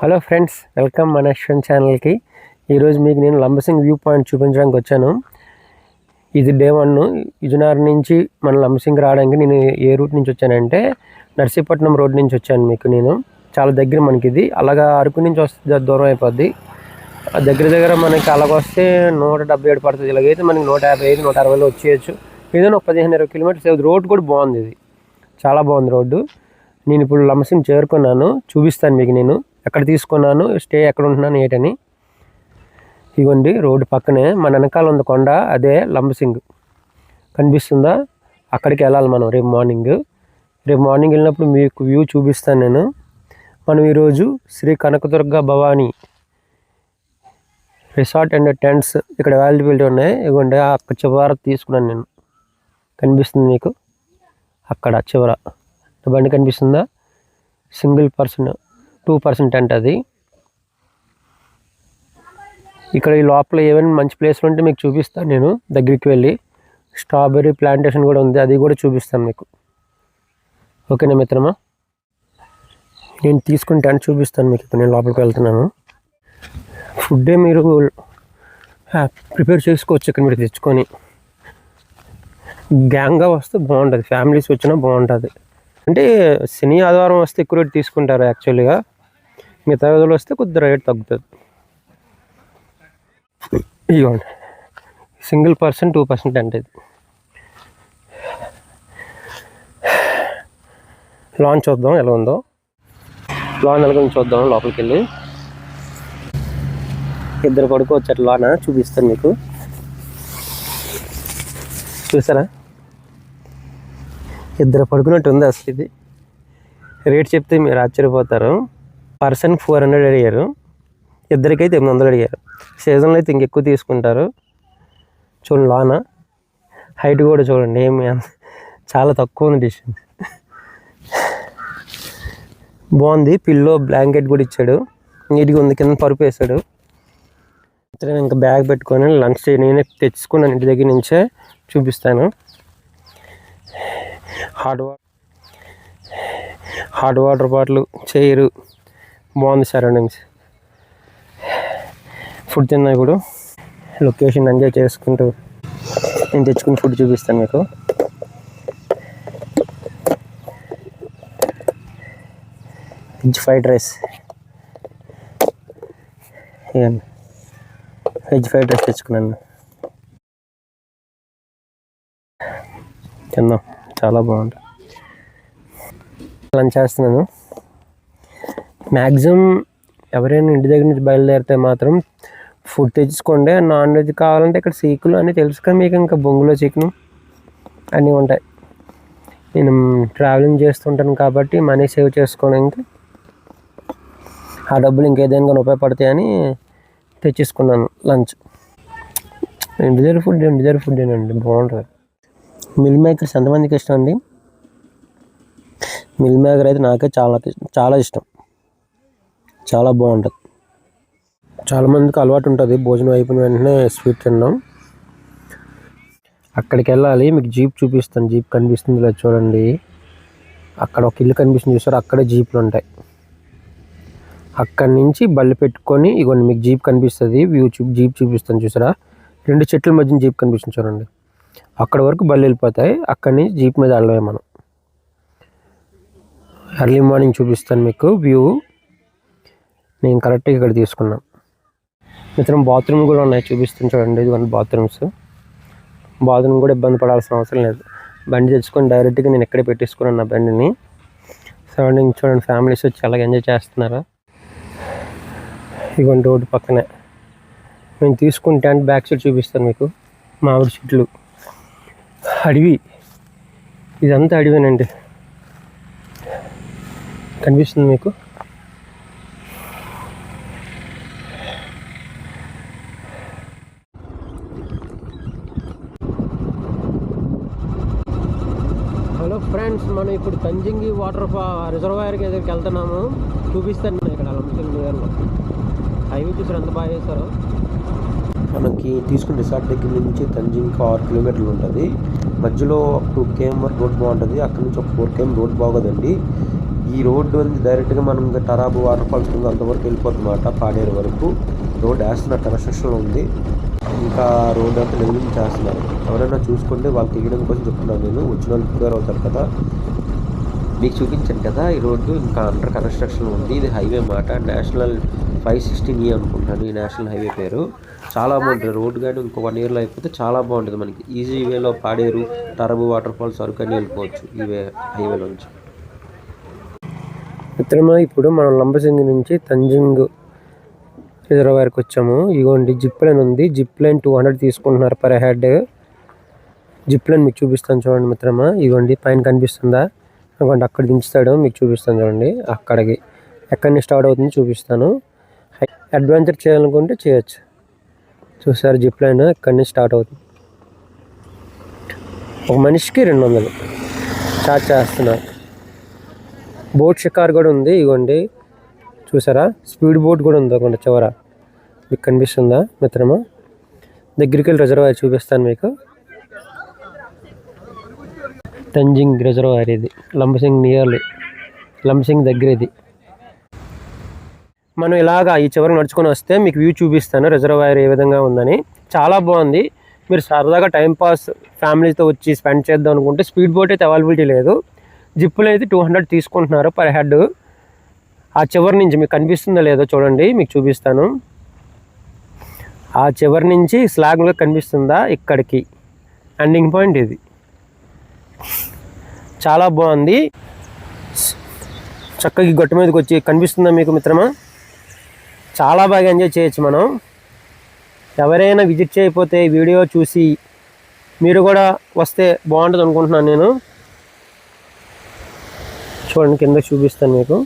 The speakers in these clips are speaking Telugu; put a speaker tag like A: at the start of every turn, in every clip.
A: హలో ఫ్రెండ్స్ వెల్కమ్ మన అశ్వన్ ఛానల్కి. ఈరోజు మీకు నేను లంబసింగ్ వ్యూ పాయింట్ చూపించడానికి వచ్చాను. ఇది డే వన్. ఇజునార్ నుంచి మన లంబసింగ్ రావడానికి నేను ఏ రూట్ నుంచి వచ్చానంటే నర్సీపట్నం రోడ్ నుంచి వచ్చాను మీకు నేను. చాలా దగ్గర మనకి ఇది అలాగా అరకు నుంచి వస్తే దూరం అయిపోద్ది. ఆ దగ్గర దగ్గర మనకి అలాగొస్తే నూట డెబ్బై ఏడు పడుతుంది. ఇలాగైతే మనకి నూట యాభై ఐదు నూట అరవైలో వచ్చేయచ్చు. ఏదైనా ఒక పదిహేను ఇరవై కిలోమీటర్స్ రోడ్ కూడా బాగుంది ఇది. చాలా బాగుంది రోడ్డు. నేను ఇప్పుడు లంబసింగ్ చేరుకున్నాను. చూపిస్తాను మీకు నేను. ఎక్కడ తీసుకున్నాను స్టే ఎక్కడ ఉంటున్నాను ఏంటని. ఇగోండి రోడ్డు పక్కనే మన వెనకాల ఉంది కొండ అదే లంబసింగ్ కనిపిస్తుందా? అక్కడికి వెళ్ళాలి మనం రేపు మార్నింగ్. రేపు మార్నింగ్ వెళ్ళినప్పుడు మీకు వ్యూ చూపిస్తాను నేను. మనం ఈరోజు Sri Kanakadurga Bhavani resort and tents ఇక్కడ అవైలబిలిటీ ఉన్నాయి. ఇవ్వండి అక్కడ చివర తీసుకున్నాను నేను. కనిపిస్తుంది మీకు? అక్కడ చివర. బండి కనిపిస్తుందా? Single person. టూ పర్సెంట్ అంటే అది ఇక్కడ ఈ లోపల ఏమైనా మంచి ప్లేస్లు ఉంటే మీకు చూపిస్తాను నేను దగ్గరికి వెళ్ళి. స్ట్రాబెర్రీ ప్లాంటేషన్ కూడా ఉంది అది కూడా చూపిస్తాను మీకు. ఓకేనా మిత్రమా? నేను తీసుకుని టెంట్ చూపిస్తాను మీకు ఇప్పుడు నేను లోపలికి వెళ్తున్నాను. ఫుడ్డే మీరు ప్రిపేర్ చేసుకోవచ్చు ఇక్కడ మీరు తెచ్చుకొని. గ్యాంగ్గా వస్తే బాగుంటుంది ఫ్యామిలీస్ వచ్చినా బాగుంటుంది. అంటే శని ఆదివారం వస్తే ఎక్కువ రేట్ తీసుకుంటారు యాక్చువల్గా. మిగతా రోజులు వస్తే కొద్ది రేట్ తగ్గుతుంది. ఇవ్వండి సింగిల్ పర్సెంట్ టూ పర్సెంట్ అంటే ఇది. లాంచ్ చూద్దాం ఎలా ఉందో. లాన్ ఎలా చూద్దాం లోపలికి వెళ్ళి ఇద్దరు కొడుకు వచ్చారు లాన చూపిస్తాను మీకు. చూసారా? ఇద్దరు పడుకున్నట్టు ఉంది అసలు ఇది. రేట్ చెప్తే మీరు ఆశ్చర్యపోతారు. పర్సన్ ఫోర్ హండ్రెడ్ అడిగారు. ఇద్దరికైతే ఎనిమిది వందలు అడిగారు. సీజన్లో అయితే ఇంకెక్కువ తీసుకుంటారు. చూడండి లోన. హైట్ కూడా చూడండి. ఏమి చాలా తక్కువ ఉంది డిస్టెన్స్ బాగుంది. పిల్లో బ్లాంకెట్ కూడా ఇచ్చాడు. నీట్గా ఉంది. కింద పరుపు వేసాడు నేను ఇంకా బ్యాగ్ పెట్టుకొని లంచ్ నేనే తెచ్చుకున్నాను ఇంటి దగ్గర నుంచే. చూపిస్తాను. Hot water. Hot water bottle chair బాగుంది సరౌండింగ్స్ ఫుడ్ తిన్నా ఇప్పుడు. లొకేషన్ ఎంజాయ్ చేసుకుంటూ నేను తెచ్చుకుని ఫుడ్ చూపిస్తాను మీకు. Veg fried rice veg fried rice తెచ్చుకున్నాను. తిన్నాం. చాలా బాగుంటుంది లంచ్ చేస్తున్నాను. మ్యాక్సిమం ఎవరైనా ఇంటి దగ్గర నుంచి బయలుదేరితే మాత్రం ఫుడ్ తెచ్చుకోండి. నాన్ వెజ్ కావాలంటే ఇక్కడ సీకులు అన్నీ తెలుసు కదా మీకు ఇంకా బొంగులో చికెన్ అన్నీ ఉంటాయి. నేను ట్రావెలింగ్ చేస్తుంటాను కాబట్టి మనీ సేవ్ చేసుకోవడానికి ఆ డబ్బులు ఇంకేదైనా కానీ ఉపయోగపడతాయని తెచ్చేసుకున్నాను లంచ్. ఇంటి దగ్గర ఫుడ్ ఇంటి దగ్గర ఫుడ్ ఏనండి బాగుంటుంది. మిల్ మేకర్స్ ఎంతమందికి ఇష్టం అండి? మిల్ మేకర్ అయితే నాకే చాలా చాలా ఇష్టం. చాలా బాగుంటుంది. చాలామందికి అలవాటు ఉంటుంది. భోజనం అయిపోయిన వెంటనే స్వీట్ తినడం. అక్కడికి వెళ్ళాలి. మీకు జీప్ చూపిస్తాను. జీప్ కనిపిస్తుంది లేదు చూడండి. అక్కడ ఒక ఇల్లు కనిపిస్తుంది చూసారు? అక్కడే జీప్లు ఉంటాయి. అక్కడి నుంచి బళ్ళు పెట్టుకొని ఇగోండి మీకు జీప్ కనిపిస్తుంది. వ్యూ చూ జీప్ చూపిస్తాను చూసారా? రెండు చెట్ల మధ్యన జీప్ కనిపిస్తుంది చూడండి. అక్కడ వరకు బళ్ళు వెళ్ళిపోతాయి. అక్కడి నుంచి జీప్ మీద వెళ్ళడమే మనం. ఎర్లీ మార్నింగ్ చూపిస్తాను మీకు. వ్యూ నేను కరెక్ట్గా ఇక్కడ తీసుకున్నాను. మిత్రం బాత్రూమ్ కూడా ఉన్నాయి చూపిస్తుంది చూడండి. ఇదిగోండి బాత్రూమ్స్ బాత్రూమ్ కూడా ఇబ్బంది పడాల్సిన అవసరం లేదు. బండి తెచ్చుకొని డైరెక్ట్గా నేను ఇక్కడే పెట్టేసుకున్నాను నా బండిని. సరౌండింగ్ చూడండి ఫ్యామిలీస్ వచ్చి అలాగ ఎంజాయ్ చేస్తున్నారు. ఇదిగోండి రోడ్డు పక్కనే. నేను తీసుకుని టెంట్ బ్యాక్ సైడ్ చూపిస్తాను మీకు. మామిడి చెట్లు. అడవి. ఇదంతా అడవేనండి. కనిపిస్తుంది మీకు హలో ఫ్రెండ్స్ మనం ఇప్పుడు తంజింగి వాటర్ రిజర్వాయర్కి దగ్గరికి వెళ్తున్నాము. చూపిస్తాను నేను ఇక్కడ లంబసింగ్ నియర్లో హైవే చూసారు ఎంత బాగా చేస్తారు. మనకి తీసుకున్న రిసార్ట్ దగ్గర నుంచి తంజింగ్కి ఆరు కిలోమీటర్లు ఉంటుంది. మధ్యలో టూ కేఎం వరకు రోడ్ బాగుంటుంది. అక్కడ నుంచి ఒక ఫోర్ కేఎం రోడ్ బాగోదండి.
B: ఈ రోడ్డు ఉంది డైరెక్ట్గా మనం ఇంకా టరాబు వాటర్ ఫాల్స్ ఉంది అంతవరకు వెళ్ళిపోతుంది పాడేరు వరకు. రోడ్ వేస్తున్నారు కన్స్ట్రక్షన్లో ఉంది. ఇంకా రోడ్ అంతా లెవెలింగ్ చేస్తున్నారు ఎవరైనా చూసుకుంటే వాళ్ళు తీయడం కోసం చెప్తున్నాను నేను. వచ్చిన వాళ్ళు ప్రిపేర్ అవుతారు కదా. మీకు చూపించాను కదా ఈ రోడ్డు ఇంకా అండర్ కన్స్ట్రక్షన్ ఉంది. ఇది హైవే మాట నేషనల్ ఫైవ్ సిక్స్టీన్ ఈ అనుకుంటాను. ఈ నేషనల్ హైవే పేరు. చాలా బాగుంటుంది. రోడ్డు కానీ ఇంకో వన్ ఇయర్లో అయిపోతే చాలా బాగుంటుంది మనకి. ఈజీ వేలో పాడేరు టరబు వాటర్ ఫాల్స్ వరకు అని వెళ్ళిపోవచ్చు ఈ హైవే నుంచి.
A: మిత్రమా ఇప్పుడు మనం లంబసింగి నుంచి తంజింగ్ రిజర్వాయర్కి వచ్చాము. ఇగోండి జిప్ లైన్ ఉంది. జిప్ లైన్ టూ హండ్రెడ్ తీసుకుంటున్నారు పర్ హెడ్. జిప్ లైన్ మీకు చూపిస్తాను చూడండి మిత్రమా. ఇగోండి పైన కనిపిస్తుందా? అనుకోండి అక్కడ దించుతాడు మీకు చూపిస్తాను చూడండి. అక్కడికి ఎక్కడి నుంచి స్టార్ట్ అవుతుంది చూపిస్తాను. అడ్వెంచర్ చేయాలనుకుంటే చేయొచ్చు. చూసారు జిప్ లైన్ ఇక్కడి నుంచి స్టార్ట్ అవుతుంది? ఒక మనిషికి రెండు వందలు. చార్జ్ చేస్తున్నారు. బోట్ షికార్ కూడా ఉంది ఇగోండి. చూసారా? స్పీడ్ బోట్ కూడా ఉంది అక్కడ చివర. మీకు కనిపిస్తుందా మిత్రమా? దగ్గరికి వెళ్ళి రిజర్వాయర్ చూపిస్తాను మీకు. తంజింగ్ రిజర్వాయర్ ఇది. లంబసింగ్ నియర్లీ. లంబసింగ్ దగ్గర ఇది. మనం ఇలాగా ఈ చివరికి నడుచుకొని వస్తే మీకు వ్యూ చూపిస్తాను రిజర్వాయర్ ఏ విధంగా ఉందని. చాలా బాగుంది. మీరు సరదాగా టైంపాస్ ఫ్యామిలీతో వచ్చి స్పెండ్ చేద్దాం అనుకుంటే స్పీడ్ బోట్ అయితే అవైలబిలిటీ లేదు. జిప్పులు అయితే టూ హండ్రెడ్ తీసుకుంటున్నారు పర్ హెడ్. ఆ చివరి నుంచి మీకు కనిపిస్తుందో లేదో చూడండి మీకు చూపిస్తాను. ఆ చివరి నుంచి స్లాగ్లో కనిపిస్తుందా? ఇక్కడికి. ఎండింగ్ పాయింట్ ఇది. చాలా బాగుంది. చక్కగా గొట్ట గట్టు మీదకి వచ్చి కనిపిస్తుందా మీకు మిత్రమా? చాలా బాగా ఎంజాయ్ చేయొచ్చు మనం. ఎవరైనా విజిట్ చేయకపోతే వీడియో చూసి మీరు కూడా వస్తే బాగుంటుంది అనుకుంటున్నాను నేను. చూడండి కింద చూపిస్తాను మీకు.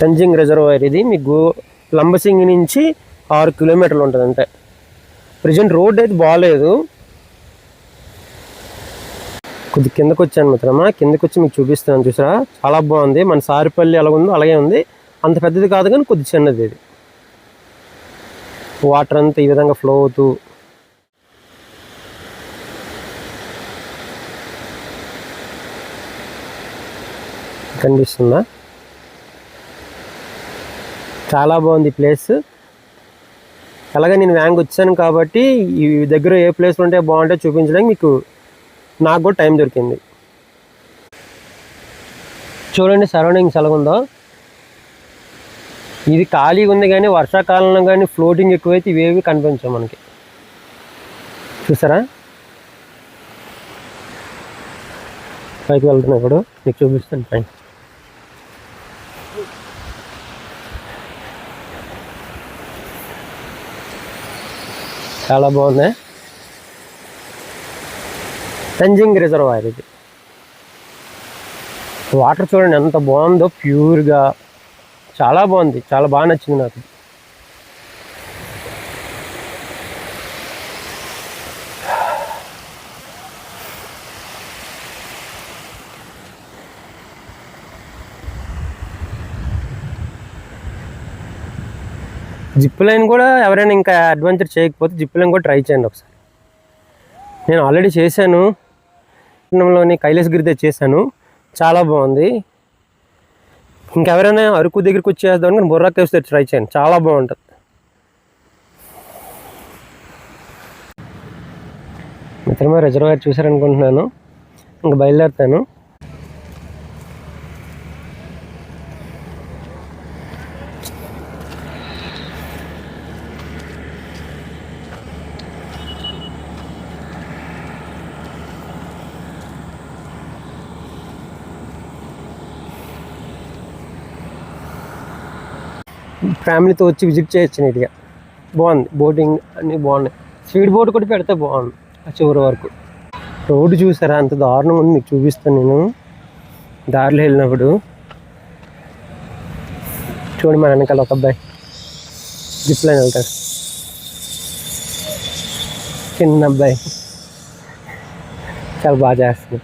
A: టంజింగ్ రిజర్వాయర్ ఇది. మీకు లంబసింగి నుంచి ఆరు కిలోమీటర్లు ఉంటుంది అంటే ప్రజెంట్ రోడ్ అయితే బాగాలేదు కొద్ది కిందకు వచ్చాను మిత్రమా. కిందకు వచ్చి మీకు చూపిస్తాను చూసారా? చాలా బాగుంది. మన సారిపల్లి ఎలా ఉందో అలాగే ఉంది. అంత పెద్దది కాదు కానీ కొద్ది చిన్నది ఇది. వాటర్ అంతా ఈ విధంగా ఫ్లో అవుతూ. కనిపిస్తుందా? చాలా బాగుంది ప్లేస్ అలాగే నేను వ్యాంగ్ వచ్చాను కాబట్టి ఈ దగ్గర ఏ ప్లేస్లు ఉంటే బాగుంటే చూపించడానికి మీకు నాకు కూడా టైం దొరికింది. చూడండి సరౌండింగ్స్ ఎలాగుందో. ఇది ఖాళీగా ఉంది కానీ వర్షాకాలంలో కానీ ఫ్లోటింగ్ ఎక్కువైతే ఇవేవి కనిపించవు మనకి. చూసారా? పైకి వెళ్తున్నా ఇప్పుడు. మీకు చూపిస్తాను పైన చాలా బాగుంది టంజింగ్ రిజర్వాయర్ ఇది. వాటర్ చూడండి ఎంత బాగుందో ప్యూర్గా. చాలా బాగుంది. చాలా బాగా నచ్చింది నాకు. జిప్ లైన్ కూడా ఎవరైనా ఇంకా అడ్వెంచర్ చేయకపోతే జిప్ లైన్ కూడా ట్రై చేయండి ఒకసారి. నేను ఆల్రెడీ చేశాను. పట్టణంలోని కైలాసగిరిదే చేశాను. చాలా బాగుంది. ఇంకెవరైనా అరకు దగ్గరికి వచ్చేద్దాం కానీ బొర్రా కేవ్స్ దగ్గర ట్రై చేయండి. చాలా బాగుంటుంది. మిత్రమా రిజర్వాయర్ చూశారనుకుంటున్నాను. ఇంకా బయలుదేరుతాను. ఫ్యామిలీతో వచ్చి విజిట్ చేయొచ్చు నీట్గా. బాగుంది బోటింగ్ అన్నీ బాగున్నాయి స్పీడ్ బోట్ కూడా పెడితే బాగుంది ఆ చివరి వరకు. రోడ్డు చూసారా? అంత దారుణం ఉంది. మీకు చూపిస్తాను నేను. దారిలో వెళ్ళినప్పుడు. చూడండి మా వెనకాల ఒక అబ్బాయి. జిప్ లైన్ వెళ్తాడు. చిన్న అబ్బాయి. చాలా బాగా చేస్తుంది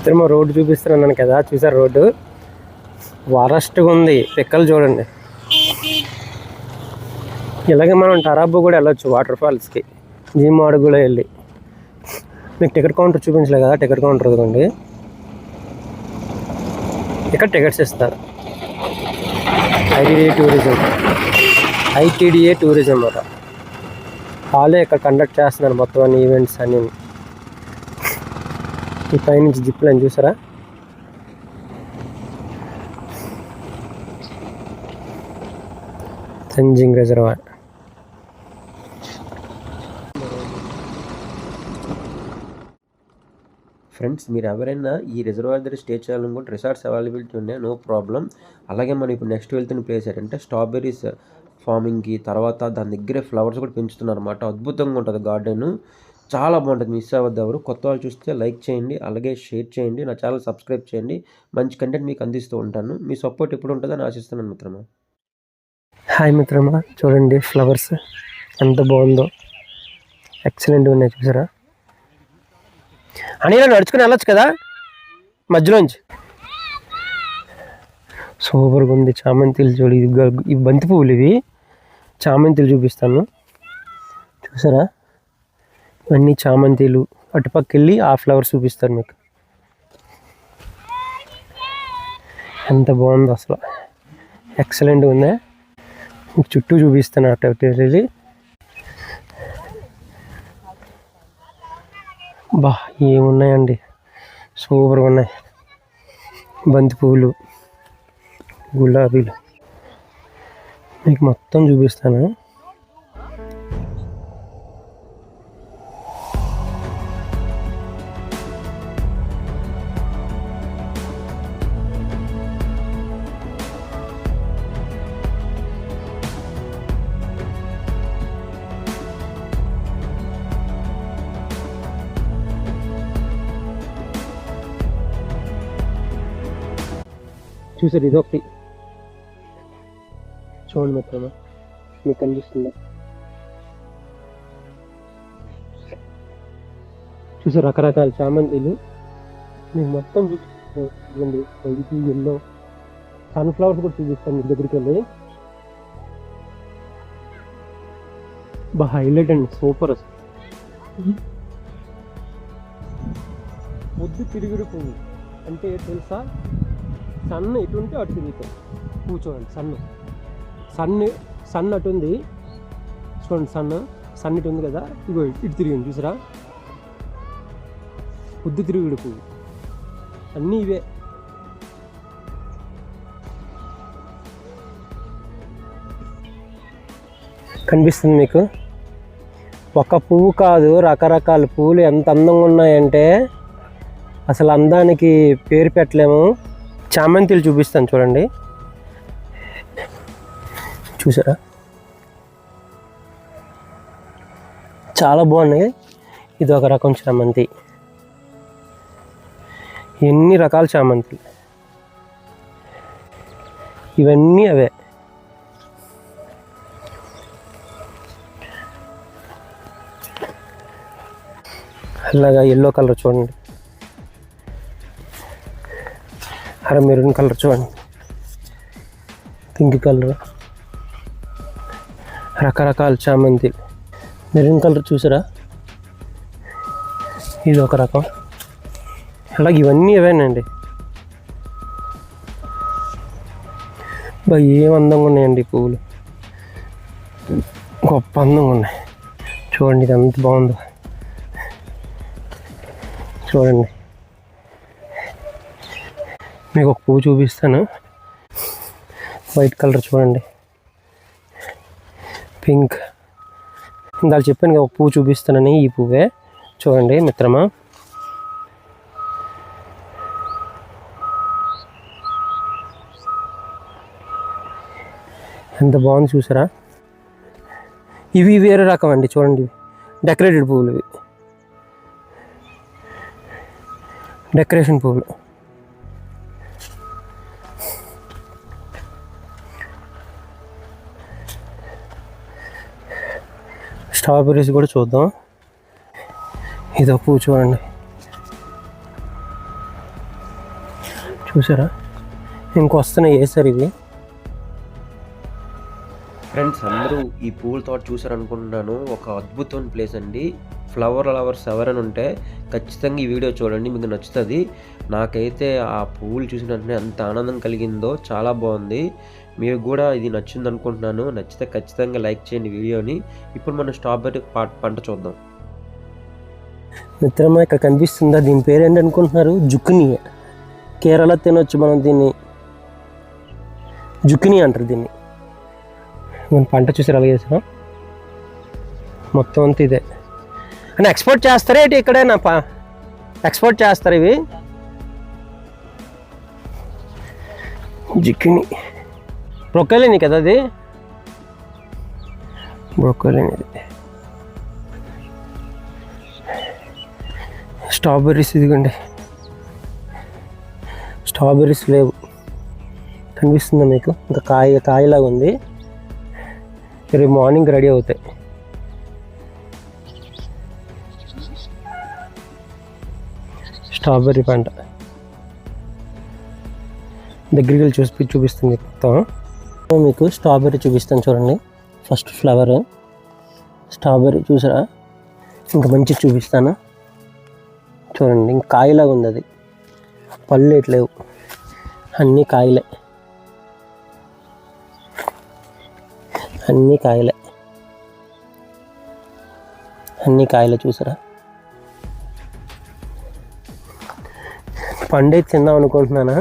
A: మిత్రమా రోడ్డు చూపిస్తున్నాను కదా చూసారు రోడ్డు? వరస్ట్గా ఉంది పిక్కలు చూడండి. ఇలాగే మనం టరాబు కూడా వెళ్ళొచ్చు వాటర్ ఫాల్స్కి జీమాడు కూడా వెళ్ళి. మీకు టికెట్ కౌంటర్ చూపించలే కదా టికెట్ కౌంటర్ ఇదిగోండి. ఇక్కడ టికెట్స్ ఇస్తారు. ఐటీడీఏ టూరిజం ఐటీడీఏ టూరిజం అన్నమాట వాళ్ళే ఇక్కడ కండక్ట్ చేస్తున్నారు మొత్తం అన్ని ఈవెంట్స్ అన్ని. ఈ పైనుంచి జిప్ లైన్ చూసారా? తంజింగ్ రిజర్వాయర్.
B: ఫ్రెండ్స్ మీరు ఎవరైనా ఈ రిజర్వాయర్ దగ్గర స్టే చేయాలనుకుంటే రిసార్ట్స్ అవైలబిలిటీ ఉన్నాయి నో ప్రాబ్లం. అలాగే మనం ఇప్పుడు నెక్స్ట్ వెళ్తున్న ప్లేస్ ఏంటంటే స్ట్రాబెర్రీస్ ఫార్మింగ్కి తర్వాత దాని దగ్గరే ఫ్లవర్స్ కూడా పెంచుతున్నారు అన్నమాట అద్భుతంగా ఉంటుంది గార్డెన్. చాలా బాగుంటుంది. మిస్ అవ్వద్దు ఎవరు. కొత్త వాళ్ళు చూస్తే లైక్ చేయండి అలాగే షేర్ చేయండి నా ఛానల్ సబ్స్క్రైబ్ చేయండి. మంచి కంటెంట్ మీకు అందిస్తూ ఉంటాను. మీ సపోర్ట్ ఎప్పుడు ఉంటుందని ఆశిస్తున్నాను మిత్రమా.
A: హాయ్ మిత్రమా. చూడండి ఫ్లవర్స్ ఎంత బాగుందో. ఎక్సలెంట్ ఉన్నాయి చూసారా. అని నడుచుకుని వెళ్ళొచ్చు కదా. మధ్యలోంచి. సూపర్గా ఉంది. చామంతిలు చూడు. ఇది ఇవి బంతి పువ్వులు ఇవి. చామంతిలు చూపిస్తాను. చూసారా. ఇవన్నీ చామంతిలు. అటుపక్క వెళ్ళి ఆ ఫ్లవర్స్ చూపిస్తాను మీకు. ఎంత బాగుందో అసలు. ఎక్సలెంట్గా ఉందా. మీకు చుట్టూ చూపిస్తాను అటు అటు వెళ్ళి బా ఏమున్నాయండి? సూపర్గా ఉన్నాయి. బంతి పువ్వులు గులాబీలు. మీకు మొత్తం చూపిస్తాను. చూసారు ఇది ఒకటి చూడండి మిత్రమా మీకు కనిపిస్తుందా? చూసారు రకరకాల చామంతిలు. మీకు మొత్తం చూపిస్తుంది వైట్ ఎల్లో. సన్ఫ్లవర్స్ కూడా చూపిస్తాను మీ దగ్గరికి వెళ్ళి. బా హైలైట్ అండి సూపర్ అసలు. ముద్దు తిరుగుడు పువ్వు. అంటే తెలుసా? సన్ ఇటు ఉంటే అటు తిరుగుతాం. కూర్చోండి సన్ సన్ సన్ అటు ఉంది. చూడండి సన్ సన్ ఇటు ఉంది కదా? ఇగో ఇటు తిరిగింది చూసారా? పొద్దు తిరుగుడు పువ్వు. అన్నీ ఇవే. కనిపిస్తుంది మీకు? ఒక పువ్వు కాదు రకరకాల పువ్వులు ఎంత అందంగా ఉన్నాయంటే అసలు అందానికి పేరు పెట్టలేము. చామంతిలు చూపిస్తాను చూడండి. చూసారా? చాలా బాగున్నాయి. ఇది ఒక రకం చామంతి. ఎన్ని రకాల చామంతి? ఇవన్నీ అవే. అలాగా ఎల్లో కలర్ చూడండి. అర మెరూన్ కలర్ చూడండి. Pink colour. రకరకాల చామంతి. మెరూన్ కలర్ చూసారా? ఇది ఒక రకం. అలాగే ఇవన్నీ ఇవేనండి. బా ఏం అందంగా ఉన్నాయండి పువ్వులు. గొప్ప అందంగా ఉన్నాయి. చూడండి ఇది ఎంత బాగుందో. చూడండి. మీకు ఒక పువ్వు చూపిస్తాను. వైట్ కలర్ చూడండి. పింక్ ఇందాక చెప్పాను కదా ఒక పువ్వు చూపిస్తానని ఈ పువ్వే. చూడండి మిత్రమా. ఎంత బాగుంది చూసారా? ఇవి వేరే రకం అండి చూడండి. డెకరేటెడ్ పువ్వులు ఇవి. డెకరేషన్ పువ్వులు. స్ట్రాబెర్రీస్ కూడా చూద్దాం. ఇదో పువ్వు చూడండి. చూసారా? ఇంకొస్తున్నాయి వేసారు ఇవి?
B: ఫ్రెండ్స్ అందరూ ఈ పూల తోట చూసారనుకుంటున్నాను. ఒక అద్భుతమైన ప్లేస్ అండి. ఫ్లవర్ లవర్స్ ఎవరైనా ఉంటే ఖచ్చితంగా ఈ వీడియో చూడండి మీకు నచ్చుతుంది. నాకైతే ఆ పువ్వులు చూసిన వెంటనే అంత ఆనందం కలిగిందో చాలా బాగుంది. మీకు కూడా ఇది నచ్చింది అనుకుంటున్నాను నచ్చితే ఖచ్చితంగా లైక్ చేయండి వీడియోని. ఇప్పుడు మనం స్ట్రాబెర్రీ పా- పంట చూద్దాం.
A: మిత్రమా ఇక్కడ కనిపిస్తుందా? దీని పేరు ఏంటి అనుకుంటున్నారు? జుక్ని. కేరళ తినొచ్చు మనం దీన్ని. జుక్ని అంటారు దీన్ని. మనం పంట చూసి అలాగే చేసాం మొత్తం అంతా ఇదే. అని ఎక్స్పోర్ట్ చేస్తారా ఏంటి ఇక్కడేనా పా ఎక్స్పోర్ట్ చేస్తారు ఇవి? జిక్కిని. బ్రొక్కలిని కదా అది? బ్రొక్కలిని స్ట్రాబెర్రీస్ ఇదిగోండి. స్ట్రాబెర్రీస్ లేవు. కనిపిస్తుందా మీకు? ఇంకా కాయ కాయలాగా ఉంది. రేపు మార్నింగ్ రెడీ అవుతాయి. స్ట్రాబెర్రీ పంట. దగ్గరికి వెళ్ళి చూసి చూపిస్తుంది మొత్తం. మీకు స్ట్రాబెర్రీ చూపిస్తాను చూడండి. ఫస్ట్ ఫ్లవర్ స్ట్రాబెర్రీ చూసారా? ఇంకా మంచి చూపిస్తాను. చూడండి ఇంక కాయలాగా ఉంది అది. పళ్ళు ఎట్లేవు అన్నీ కాయలే. అన్నీ కాయలే. అన్నీ కాయలే చూసారా? పండు అయితే తిందాం అనుకుంటున్నానా?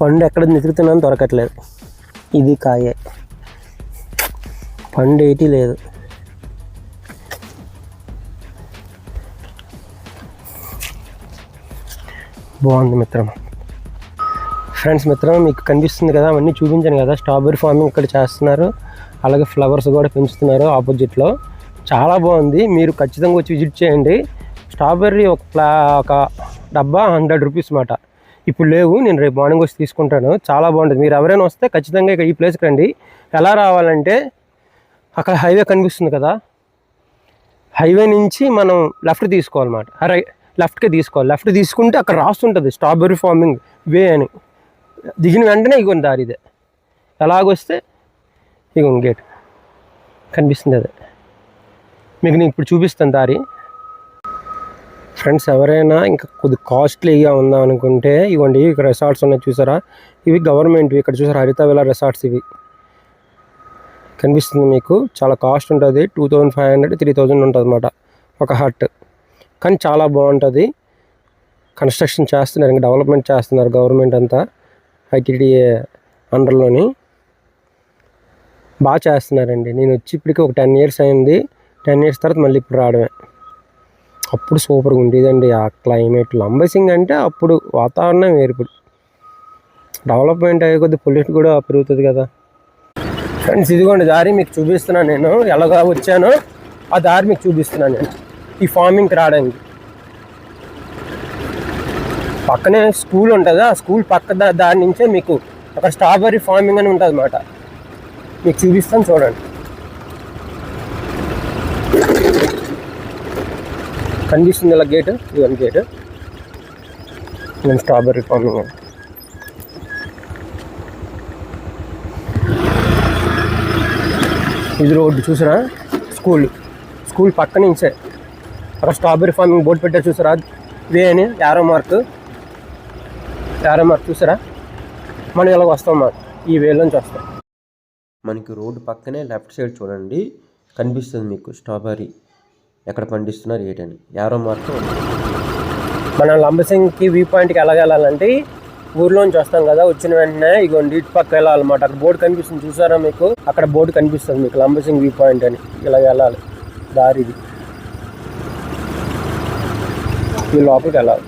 A: పండు ఎక్కడ వెతుకుతున్నాను దొరకట్లేదు. ఇది కాయే. పండు ఏటి లేదు. బాగుంది మిత్రం ఫ్రెండ్స్ మిత్రం మీకు కనిపిస్తుంది కదా అవన్నీ చూపించాను కదా స్ట్రాబెర్రీ ఫార్మింగ్ ఇక్కడ చేస్తున్నారు. అలాగే ఫ్లవర్స్ కూడా పెంచుతున్నారు ఆపోజిట్లో. చాలా బాగుంది. మీరు ఖచ్చితంగా వచ్చి విజిట్ చేయండి. స్ట్రాబెర్రీ ఒక ప్లా ఒక డబ్బా హండ్రెడ్ రూపీస్ మాట. ఇప్పుడు లేవు నేను రేపు మార్నింగ్ వచ్చి తీసుకుంటాను. చాలా బాగుంటుంది. మీరు ఎవరైనా వస్తే ఖచ్చితంగా ఇక్కడ ఈ ప్లేస్కి రండి. ఎలా రావాలంటే అక్కడ హైవే కనిపిస్తుంది కదా. హైవే నుంచి మనం లెఫ్ట్ తీసుకోవాలన్నమాట. రై లెఫ్ట్కి తీసుకోవాలి. లెఫ్ట్ తీసుకుంటే అక్కడ రాస్తుంటుంది స్ట్రాబెర్రీ ఫార్మింగ్ వే అని. దిగిన వెంటనే ఇగొని దారి ఇదే. ఎలాగొస్తే ఇగొని గేట్ కనిపిస్తుంది అదే. మీకు నేను ఇప్పుడు చూపిస్తాను దారి. ఫ్రెండ్స్ ఎవరైనా ఇంకా కొద్ది కాస్ట్లీగా ఉందా అనుకుంటే ఇవ్వండి ఇక్కడ రిసార్ట్స్ ఉన్నాయి చూసారా? ఇవి గవర్నమెంట్వి ఇక్కడ చూసారా? హరిత విలా రిసార్ట్స్ ఇవి. కనిపిస్తుంది మీకు. చాలా కాస్ట్ ఉంటుంది. Two thousand five hundred three thousand ఉంటుంది అనమాట ఒక హట్ కానీ చాలా బాగుంటుంది. కన్స్ట్రక్షన్ చేస్తున్నారు. ఇంకా డెవలప్మెంట్ చేస్తున్నారు గవర్నమెంట్ అంతా. ఐటీడీఏ అండర్లోని. బాగా చేస్తున్నారండి. నేను వచ్చి ఇప్పటికి ఒక టెన్ ఇయర్స్ అయింది. టెన్ ఇయర్స్ తర్వాత మళ్ళీ ఇప్పుడు రావడమే. అప్పుడు సూపర్గా ఉండేదండి. ఆ క్లైమేట్ లంబసింగ్ అంటే అప్పుడు వాతావరణం వేరు డెవలప్మెంట్ అయ్యే కొద్ది పొల్యూషన్ కూడా పెరుగుతుంది కదా. ఫ్రెండ్స్ ఇదిగోండి దారి మీకు చూపిస్తున్నాను నేను. ఎలాగా వచ్చానో ఆ దారి మీకు చూపిస్తున్నాను నేను. ఈ ఫార్మింగ్కి రావడానికి. పక్కనే స్కూల్ ఉంటుంది. ఆ స్కూల్ పక్క దా- దారి నుంచే మీకు అక్కడ స్ట్రాబెర్రీ ఫార్మింగ్ అని ఉంటుంది అన్నమాట. మీకు చూపిస్తాను చూడండి. కనిపిస్తుంది ఇలా గేట్. ఇవన్నీ గేట్. నేను స్ట్రాబెర్రీ ఫార్మింగ్ ఇది రోడ్డు చూసారా? స్కూల్. స్కూల్ పక్క నుంచే. అక్కడ స్ట్రాబెర్రీ ఫార్మింగ్ బోర్డు పెట్టారు చూసారా? వే అని యారో మార్క్. యారో మార్క్ చూసారా? మనం ఇలా వస్తాం మాకు. ఈ వేలోంచి వస్తాం.
B: మనకి రోడ్డు పక్కనే లెఫ్ట్ సైడ్ చూడండి. కనిపిస్తుంది మీకు స్ట్రాబెర్రీ. ఎక్కడ పండిస్తున్నారు ఏంటని? Arrow mark?
A: మనం లంబసింగ్కి వ్యూ పాయింట్కి ఎలా వెళ్ళాలంటే ఊర్లోంచి వస్తాం కదా వచ్చిన వెంటనే ఇగోండి ఇటు పక్క వెళ్ళాలన్నమాట. అక్కడ బోర్డు కనిపిస్తుంది చూసారా మీకు? అక్కడ బోర్డు కనిపిస్తుంది మీకు లంబసింగ్ వ్యూ పాయింట్ అని. ఇలా వెళ్ళాలి దారిది. ఈ లోపలికి వెళ్ళాలి.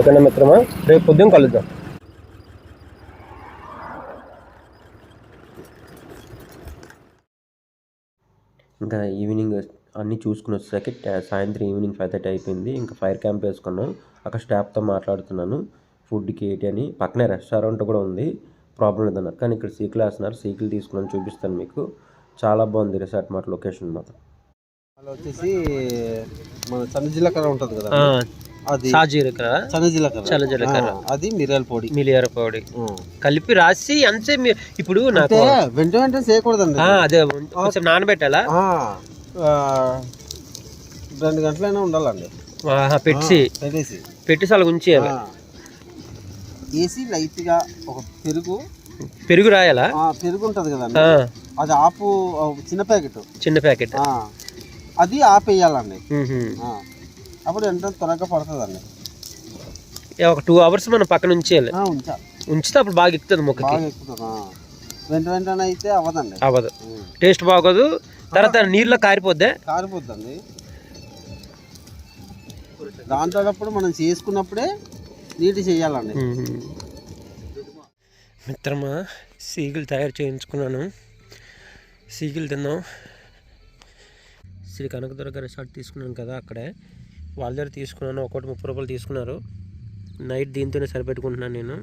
A: ఓకేనా మిత్రమా? రేపు పొద్దున్న కలుద్దాం.
B: ఇంకా ఈవినింగ్ అన్నీ చూసుకుని వచ్చేసరికి సాయంత్రం ఈవినింగ్ ఫైవ్ థర్టీ అయిపోయింది. ఇంకా ఫైర్ క్యాంప్ వేసుకున్నాం. అక్కడ స్టాఫ్తో మాట్లాడుతున్నాను. ఫుడ్కి ఏంటి అని. పక్కనే రెస్టారెంట్ కూడా ఉంది. ప్రాబ్లం లేదన్నారు. కానీ ఇక్కడ సీకులు వేస్తున్నారు. సీకులు తీసుకున్నాను చూపిస్తాను మీకు. చాలా బాగుంది రిసార్ట్ మాట లొకేషన్ మాత్రం.
C: వచ్చేసి మన చంద్ర జిల్లా ఉంటుంది కదా. అది
A: చల్ల జీలకర్ర.
C: ఆ, అది మిరియాల పొడి.
A: మిలియర పొడి. కలిపి రాసి అంతే ఇప్పుడు నాకు
C: వెంట వెంటనే చేయకూడదండి
A: అదే. కొంచెం నానబెట్టాలా?
C: రెండు గంటలైనా ఉండాలండి.
A: పెట్టి.
C: పెట్టేసి.
A: పెట్టి అలా ఉంచేయాలి.
C: వేసి లైట్గా ఒక పెరుగు.
A: పెరుగు రాయాలా?
C: పెరుగు ఉంటది కదండి. అది ఆపు చిన్న ప్యాకెట్.
A: చిన్న ప్యాకెట్.
C: అది ఆపేయాలండి. అప్పుడు వెంటనే త్వరగా పడుతుందండి.
A: ఒక టూ అవర్స్ మనం పక్కన ఉంచేయాలి.
C: ఆ, ఉంచా.
A: ఉంచితే అప్పుడు బాగా ఎక్కుతుంది మొక్కకి
C: బాగా. వెంట వెంటనే అయితే అవ్వదండి.
A: అవ్వదు. టేస్ట్ బాగోదు. తర్వాత నీళ్ళలో కారిపోద్దే.
C: కారిపోద్దండి. దాంట్లో మనం చేసుకున్నప్పుడే నీటి చేయాలండి.
A: మిత్రమా సీగులు తయారు చేయించుకున్నాను. సీగులు తిన్నాం. శ్రీ కనకదుర్గ రిసార్ట్ తీసుకున్నాను కదా అక్కడే. వాళ్ళ దగ్గర తీసుకున్నాను ఒకటి ముప్పై రూపాయలు తీసుకున్నారు. నైట్ దీంతోనే సరిపెట్టుకుంటున్నాను నేను.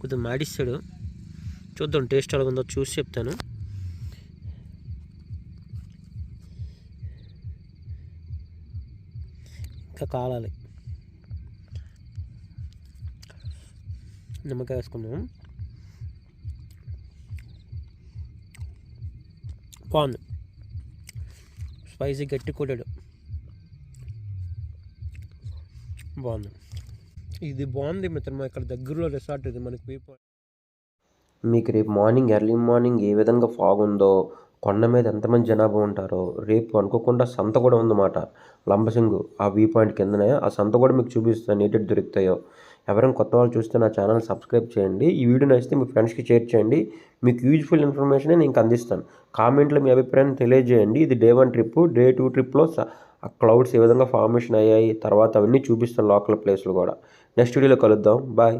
A: కొద్దిగా మాడిస్తాడు. చూద్దాం టేస్ట్ ఎలా ఉందో చూసి చెప్తాను. ఇంకా కాలాలి. నిమ్మకాయ వేసుకున్నాం బాగుంది. స్పైసీ గట్టి కొట్టాడు బాగుంది. ఇది బాగుంది మిత్రమా ఇక్కడ దగ్గరలో రిసార్ట్ ఇది మనకి వ్యూ
B: మీకు రేపు మార్నింగ్ ఎర్లీ మార్నింగ్ ఏ విధంగా ఫాగ్ ఉందో కొండ మీద ఎంతమంది జనాభా ఉంటారో రేపు అనుకోకుండా సంత కూడా ఉందన్నమాట. లంబసింగు ఆ వ్యూ పాయింట్ కిందనే. ఆ సంత కూడా మీకు చూపిస్తాను నీటి దొరుకుతాయో. ఎవరైనా కొత్త వాళ్ళు చూస్తే నా ఛానల్ సబ్స్క్రైబ్ చేయండి. ఈ వీడియో నచ్చితే మీ ఫ్రెండ్స్కి షేర్ చేయండి. మీకు యూజ్ఫుల్ ఇన్ఫర్మేషన్ నేను ఇంక అందిస్తాను. కామెంట్లో మీ అభిప్రాయం తెలియజేయండి. ఇది day one trip day two ట్రిప్లో ఆ క్లౌడ్స్ ఏ విధంగా ఫార్మేషన్ అయ్యాయి తర్వాత అవన్నీ చూపిస్తాను లోకల్ ప్లేస్లు కూడా. నెక్స్ట్ వీడియోలో కలుద్దాం. బాయ్.